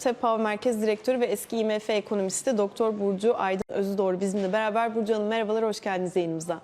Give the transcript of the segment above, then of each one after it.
TEPAV Merkez Direktörü ve eski IMF ekonomisti Doktor Burcu Aydın Özüdoğru bizimle beraber. Burcu Hanım merhabalar, hoş geldiniz yayınımıza.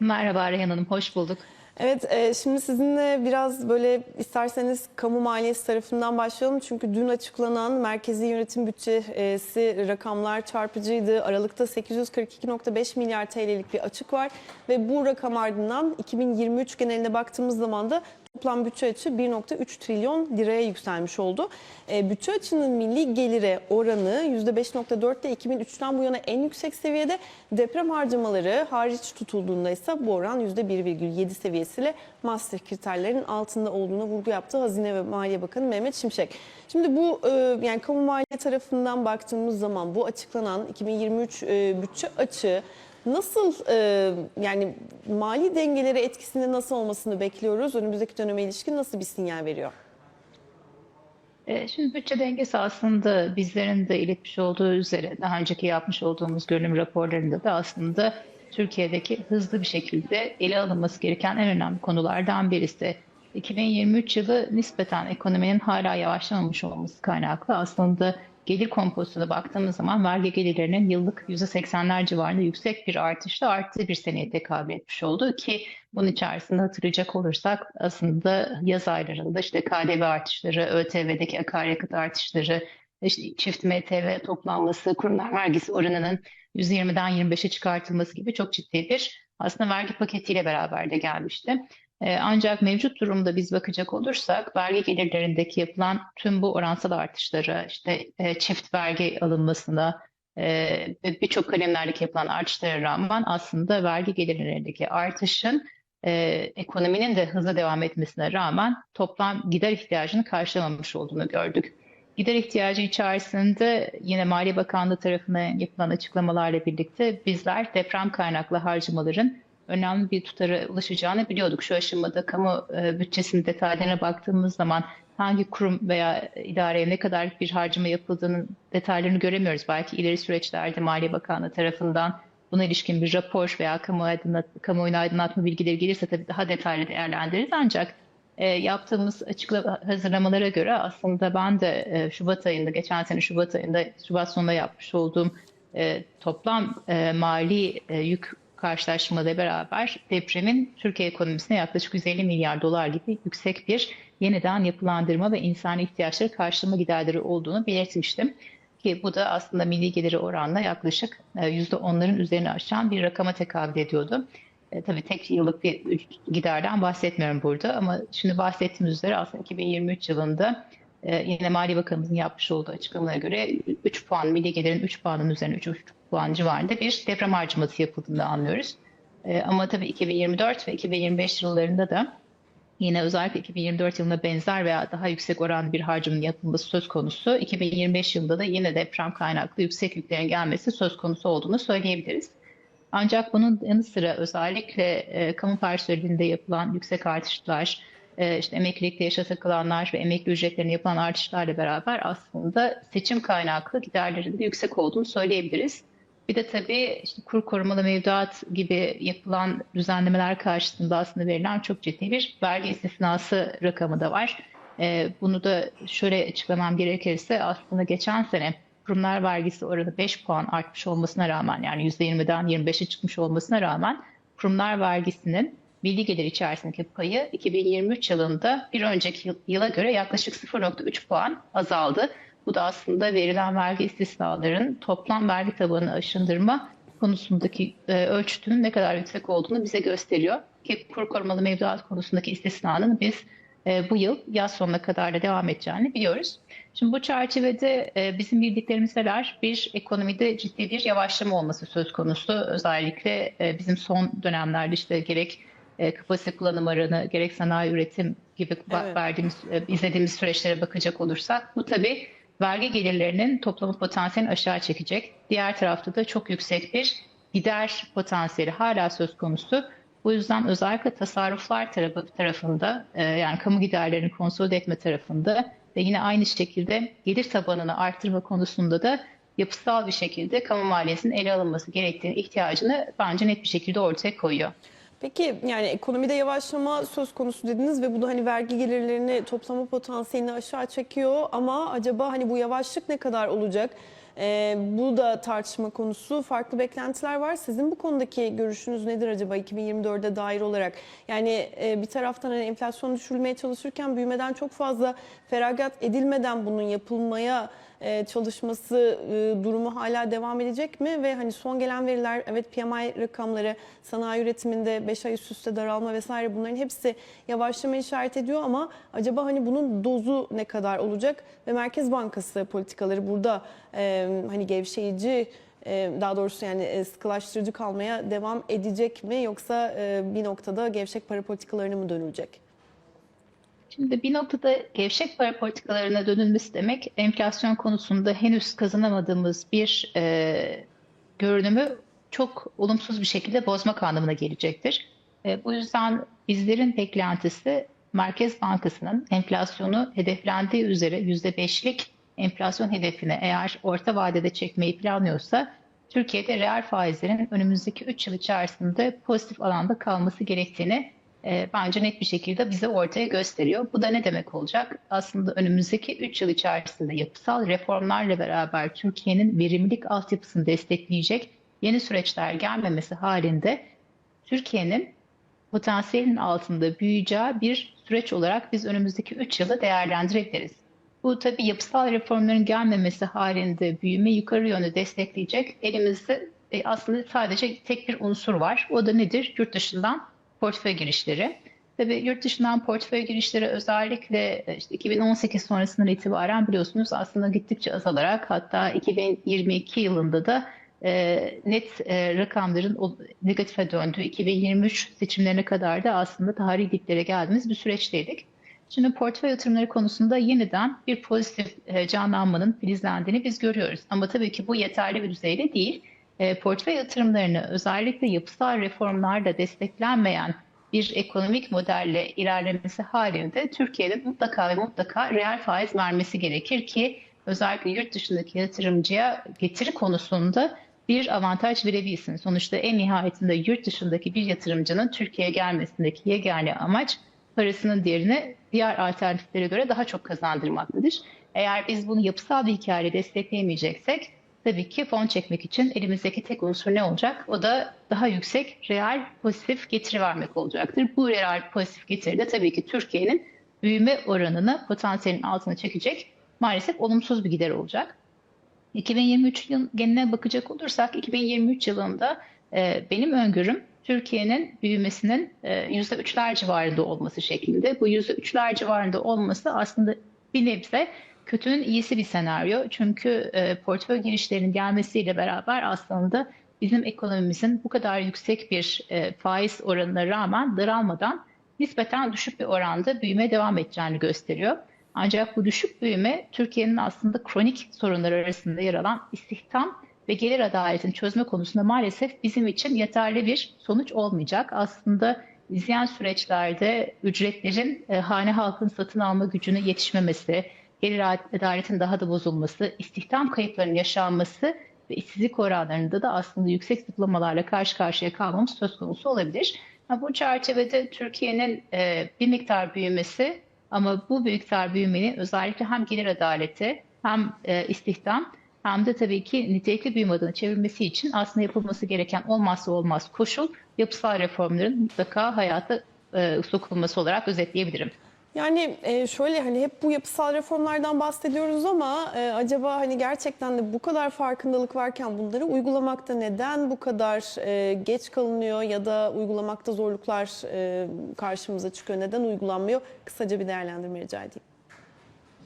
Merhaba Reyhan Hanım, hoş bulduk. Evet, e, şimdi sizinle biraz böyle isterseniz kamu maliyesi tarafından başlayalım. Çünkü dün açıklanan merkezi yönetim bütçesi rakamlar çarpıcıydı. Aralıkta 842.5 milyar TL'lik bir açık var ve bu rakam ardından 2023 geneline baktığımız zaman da toplam bütçe açığı 1.3 trilyon liraya yükselmiş oldu. E, bütçe açının milli gelire oranı %5.4 ile 2003'ten bu yana en yüksek seviyede. Deprem harcamaları hariç tutulduğunda ise bu oran %1,7 seviyesiyle Maastricht kriterlerinin altında olduğuna vurgu yaptı Hazine ve Maliye Bakanı Mehmet Şimşek. Şimdi bu e, yani kamu maliye tarafından baktığımız zaman bu açıklanan 2023 e, bütçe açığı Nasıl e, yani mali dengelere etkisinde nasıl olmasını bekliyoruz? Önümüzdeki döneme ilişkin nasıl bir sinyal veriyor? Şimdi bütçe dengesi aslında bizlerin de iletmiş olduğu üzere daha önceki yapmış olduğumuz görünüm raporlarında da aslında Türkiye'deki hızlı bir şekilde ele alınması gereken en önemli konulardan birisi. 2023 yılı nispeten ekonominin hala yavaşlamamış olması kaynaklı aslında gelir kompozitine baktığımız zaman vergi gelirlerinin yıllık %80'ler civarında yüksek bir artışla arttığı bir seneye tekabül etmiş oldu ki bunun içerisinde hatırlayacak olursak aslında yaz aylarında işte KDV artışları, ÖTV'deki akaryakıt artışları, işte çift MTV toplanması, kurumlar vergisi oranının %20'den 25'e çıkartılması gibi çok ciddi bir aslında vergi paketiyle beraber de gelmişti. Ee, Ancak mevcut durumda biz bakacak olursak vergi gelirlerindeki yapılan tüm bu oransal artışlara, işte e, çift vergi alınmasına e, ve birçok kalemlerdeki yapılan artışlara rağmen aslında vergi gelirlerindeki artışın e, ekonominin de hızla devam etmesine rağmen toplam gider ihtiyacını karşılamamış olduğunu gördük. Gider ihtiyacı içerisinde yine Maliye Bakanlığı tarafından yapılan açıklamalarla birlikte bizler deprem kaynaklı harcamaların önemli bir tutara ulaşacağını biliyorduk. Şu aşamada kamu e, bütçesinin detaylarına baktığımız zaman hangi kurum veya idareye ne kadar bir harcama yapıldığının detaylarını göremiyoruz. Belki ileri süreçlerde Maliye Bakanlığı tarafından buna ilişkin bir rapor veya kamu kamuoyuna aydınlatma bilgileri gelirse tabii daha detaylı değerlendiririz. Ancak e, yaptığımız açıklama hazırlamalara göre aslında ben de e, Şubat ayında, geçen sene Şubat ayında, Şubat sonunda yapmış olduğum e, toplam e, mali e, yük karşılaşmada beraber depremin Türkiye ekonomisine yaklaşık 150 milyar dolar gibi yüksek bir yeniden yapılandırma ve insani ihtiyaçları karşılama giderleri olduğunu belirtmiştim. Ki bu da aslında milli geliri oranla yaklaşık %10'ların üzerine aşan bir rakama tekabül ediyordu. E, tabii tek yıllık bir giderden bahsetmiyorum burada ama şimdi bahsettiğimiz üzere aslında 2023 yılında e, yine Maliye Bakanımızın yapmış olduğu açıklamalara göre 3 puan, milli gelirin 3 puanın üzerine 3,5 puan civarında bir deprem harcaması yapıldığını anlıyoruz. E, ama tabii 2024 ve 2025 yıllarında da yine özellikle 2024 yılına benzer veya daha yüksek oran bir harcamanın yapılması söz konusu. 2025 yılında da yine deprem kaynaklı yüksek yüklerin gelmesi söz konusu olduğunu söyleyebiliriz. Ancak bunun yanı sıra özellikle e, kamu personelinde yapılan yüksek artışlar, e, işte emeklilikte yaşa takılanlar ve emekli ücretlerine yapılan artışlarla beraber aslında seçim kaynaklı giderlerin de yüksek olduğunu söyleyebiliriz. Bir de tabii işte kur korumalı mevduat gibi yapılan düzenlemeler karşısında aslında verilen çok ciddi bir vergi istisnası rakamı da var. E, bunu da şöyle açıklamam gerekirse aslında geçen sene kurumlar vergisi oranı 5 puan artmış olmasına rağmen yani %20'den 25'e çıkmış olmasına rağmen kurumlar vergisinin milli gelir içerisindeki payı 2023 yılında bir önceki yıla göre yaklaşık 0.3 puan azaldı. Bu da aslında verilen vergi istisnaların toplam vergi tabanını aşındırma konusundaki e, ölçütünün ne kadar yüksek olduğunu bize gösteriyor. Ki kur korumalı mevduat konusundaki istisnanın biz e, bu yıl yaz sonuna kadar da devam edeceğini biliyoruz. Şimdi bu çerçevede e, bizim bildiklerimiz neler? Bir ekonomide ciddi bir yavaşlama olması söz konusu. Özellikle bizim son dönemlerde işte gerek e, kapasite kullanım oranı, gerek sanayi üretim gibi Evet. verdiğimiz, e, izlediğimiz süreçlere bakacak olursak bu tabii vergi gelirlerinin toplamı potansiyelini aşağı çekecek. Diğer tarafta da çok yüksek bir gider potansiyeli hala söz konusu. Bu yüzden özellikle tasarruflar tarafı, tarafında e, yani kamu giderlerini konsolide etme tarafında ve yine aynı şekilde gelir tabanını arttırma konusunda da yapısal bir şekilde kamu maliyesinin ele alınması gerektiğini ihtiyacını bence net bir şekilde ortaya koyuyor. Peki yani ekonomide yavaşlama söz konusu dediniz ve bu da hani vergi gelirlerini toplama potansiyelini aşağı çekiyor ama acaba hani bu yavaşlık ne kadar olacak? Ee, bu da tartışma konusu. Farklı beklentiler var. Sizin bu konudaki görüşünüz nedir acaba 2024'e dair olarak? Yani e, bir taraftan hani enflasyon düşürülmeye çalışırken büyümeden çok fazla feragat edilmeden bunun yapılmaya e, çalışması e, durumu hala devam edecek mi? Ve hani son gelen veriler evet PMI rakamları sanayi üretiminde 5 ay üst üste daralma vesaire bunların hepsi yavaşlama işaret ediyor ama acaba hani bunun dozu ne kadar olacak? Ve Merkez Bankası politikaları burada e, hani gevşeyici daha doğrusu yani sıkılaştırıcı kalmaya devam edecek mi yoksa bir noktada gevşek para politikalarına mı dönülecek? Şimdi bir noktada gevşek para politikalarına dönülmesi demek enflasyon konusunda henüz kazanamadığımız bir e, görünümü çok olumsuz bir şekilde bozmak anlamına gelecektir. E, bu yüzden bizlerin beklentisi Merkez Bankası'nın enflasyonu hedeflendiği üzere %5'lik enflasyon hedefine eğer orta vadede çekmeyi planlıyorsa Türkiye'de reel faizlerin önümüzdeki 3 yıl içerisinde pozitif alanda kalması gerektiğini e, bence net bir şekilde bize ortaya gösteriyor. Bu da ne demek olacak? Aslında önümüzdeki 3 yıl içerisinde yapısal reformlarla beraber Türkiye'nin verimlilik altyapısını destekleyecek yeni süreçler gelmemesi halinde Türkiye'nin potansiyelin altında büyüyeceği bir süreç olarak biz önümüzdeki 3 yılı değerlendirebiliriz. Bu tabii yapısal reformların gelmemesi halinde büyüme yukarı yönde destekleyecek elimizde e, aslında sadece tek bir unsur var. O da nedir? Yurt dışından portföy girişleri. Tabii yurt dışından portföy girişleri özellikle e, işte 2018 sonrasından itibaren biliyorsunuz aslında gittikçe azalarak hatta 2022 yılında da e, net e, rakamların negatife döndüğü 2023 seçimlerine kadar da aslında tarihi diplere geldiğimiz bir süreçteydik. Şimdi portföy yatırımları konusunda yeniden bir pozitif e, canlanmanın filizlendiğini biz görüyoruz. Ama tabii ki bu yeterli bir düzeyde değil. E, portföy yatırımlarını özellikle yapısal reformlarla desteklenmeyen bir ekonomik modelle ilerlemesi halinde Türkiye'de mutlaka ve mutlaka reel faiz vermesi gerekir ki özellikle yurt dışındaki yatırımcıya getiri konusunda bir avantaj verebilsin. Sonuçta en nihayetinde yurt dışındaki bir yatırımcının Türkiye'ye gelmesindeki yegane amaç parasının değerini diğer alternatiflere göre daha çok kazandırmaktadır. Eğer biz bunu yapısal bir hikayeyle destekleyemeyeceksek tabii ki fon çekmek için elimizdeki tek unsur ne olacak? O da daha yüksek reel pozitif getiri vermek olacaktır. Bu reel pozitif getiri de tabii ki Türkiye'nin büyüme oranını potansiyelin altına çekecek maalesef olumsuz bir gider olacak. 2023 yıl geneline bakacak olursak 2023 yılında e, benim öngörüm Türkiye'nin büyümesinin e, %3'ler civarında olması şeklinde. Bu %3'ler civarında olması aslında bir nebze kötünün iyisi bir senaryo. Çünkü e, portföy girişlerinin gelmesiyle beraber aslında bizim ekonomimizin bu kadar yüksek bir e, faiz oranına rağmen daralmadan nispeten düşük bir oranda büyüme devam edeceğini gösteriyor. Ancak bu düşük büyüme Türkiye'nin aslında kronik sorunlar arasında yer alan istihdam ve gelir adaletini çözme konusunda maalesef bizim için yeterli bir sonuç olmayacak. Aslında izleyen süreçlerde ücretlerin e, hane halkın satın alma gücüne yetişmemesi, gelir adaletin daha da bozulması, istihdam kayıplarının yaşanması ve işsizlik oranlarında da aslında yüksek zıplamalarla karşı karşıya kalmamız söz konusu olabilir. Bu çerçevede Türkiye'nin e, bir miktar büyümesi ama bu miktar büyümenin özellikle hem gelir adaleti hem e, istihdam hem de tabii ki nitelikli büyüme adına çevirmesi için aslında yapılması gereken olmazsa olmaz koşul yapısal reformların mutlaka hayata e, sokulması olarak özetleyebilirim. Yani e, şöyle hani hep bu yapısal reformlardan bahsediyoruz ama e, acaba hani gerçekten de bu kadar farkındalık varken bunları uygulamakta neden bu kadar e, geç kalınıyor ya da uygulamakta zorluklar karşımıza çıkıyor? Neden uygulanmıyor? Kısaca bir değerlendirme rica edeyim.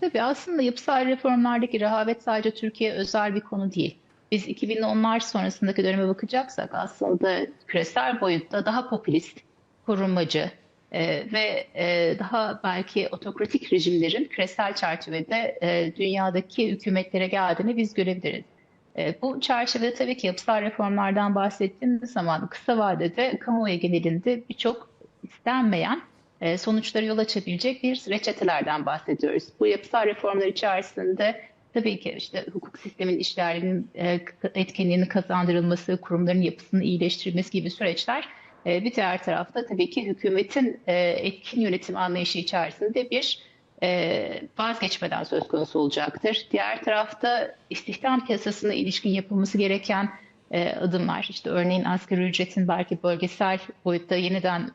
Tabii aslında yapısal reformlardaki rehavet sadece Türkiye özel bir konu değil. Biz 2010'lar sonrasındaki döneme bakacaksak aslında küresel boyutta daha popülist, korumacı e, ve e, daha belki otokratik rejimlerin küresel çerçevede e, dünyadaki hükümetlere geldiğini biz görebiliriz. E, bu çerçevede tabii ki yapısal reformlardan bahsettiğimiz zaman kısa vadede kamuoyu genelinde birçok istenmeyen e, sonuçları yol açabilecek bir reçetelerden bahsediyoruz. Bu yapısal reformlar içerisinde tabii ki işte hukuk sistemin işlerinin e, etkinliğini kazandırılması, kurumların yapısını iyileştirilmesi gibi süreçler bir diğer tarafta tabii ki hükümetin e, etkin yönetim anlayışı içerisinde bir e, vazgeçmeden söz konusu olacaktır. Diğer tarafta istihdam piyasasına ilişkin yapılması gereken e, adımlar, işte örneğin asgari ücretin belki bölgesel boyutta yeniden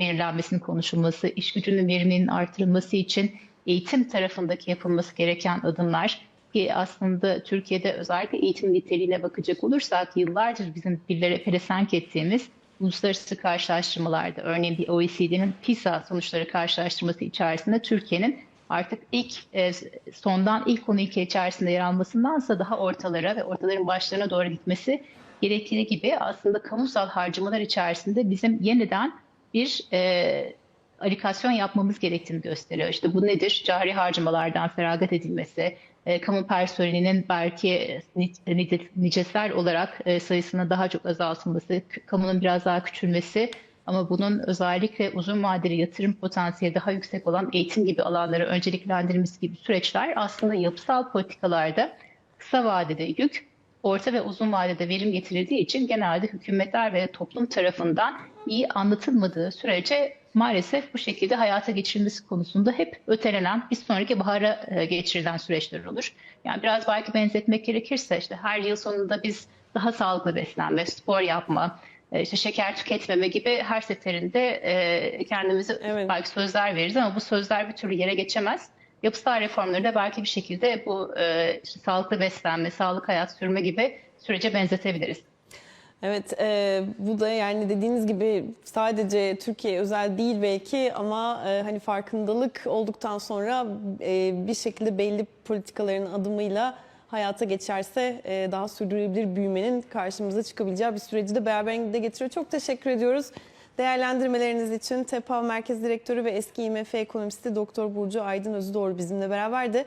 belirlenmesinin konuşulması, iş gücünün veriminin artırılması için eğitim tarafındaki yapılması gereken adımlar ki aslında Türkiye'de özellikle eğitim niteliğine bakacak olursak yıllardır bizim dillere pelesenk ettiğimiz uluslararası karşılaştırmalarda örneğin bir OECD'nin PISA sonuçları karşılaştırması içerisinde Türkiye'nin artık ilk e, sondan ilk 12 içerisinde yer almasındansa daha ortalara ve ortaların başlarına doğru gitmesi gerektiği gibi aslında kamusal harcamalar içerisinde bizim yeniden bir e, alikasyon yapmamız gerektiğini gösteriyor. İşte bu nedir? Cari harcamalardan feragat edilmesi, e, kamu personelinin belki nice- nicesel olarak e, sayısının daha çok azaltılması, kamunun biraz daha küçülmesi ama bunun özellikle uzun vadeli yatırım potansiyeli daha yüksek olan eğitim gibi alanları önceliklendirilmesi gibi süreçler aslında yapısal politikalarda kısa vadede yük, orta ve uzun vadede verim getirildiği için genelde hükümetler ve toplum tarafından iyi anlatılmadığı sürece maalesef bu şekilde hayata geçirilmesi konusunda hep ötelenen, bir sonraki bahara e, geçirilen süreçler olur. Yani biraz belki benzetmek gerekirse işte her yıl sonunda biz daha sağlıklı beslenme, spor yapma, e, işte şeker tüketmeme gibi her seferinde e, kendimize Evet. belki sözler veririz ama bu sözler bir türlü yere geçemez. Yapısal reformları da belki bir şekilde bu işte sağlıklı beslenme, sağlık hayat sürme gibi sürece benzetebiliriz. Evet, e, bu da yani dediğiniz gibi sadece Türkiye özel değil belki ama e, hani farkındalık olduktan sonra e, bir şekilde belli politikaların adımıyla hayata geçerse e, daha sürdürülebilir büyümenin karşımıza çıkabileceği bir süreci de beraberinde getiriyor. Çok teşekkür ediyoruz. Değerlendirmeleriniz için TEPAV Merkez Direktörü ve eski IMF ekonomisti Doktor Burcu Aydın Özüdoğru bizimle beraberdi.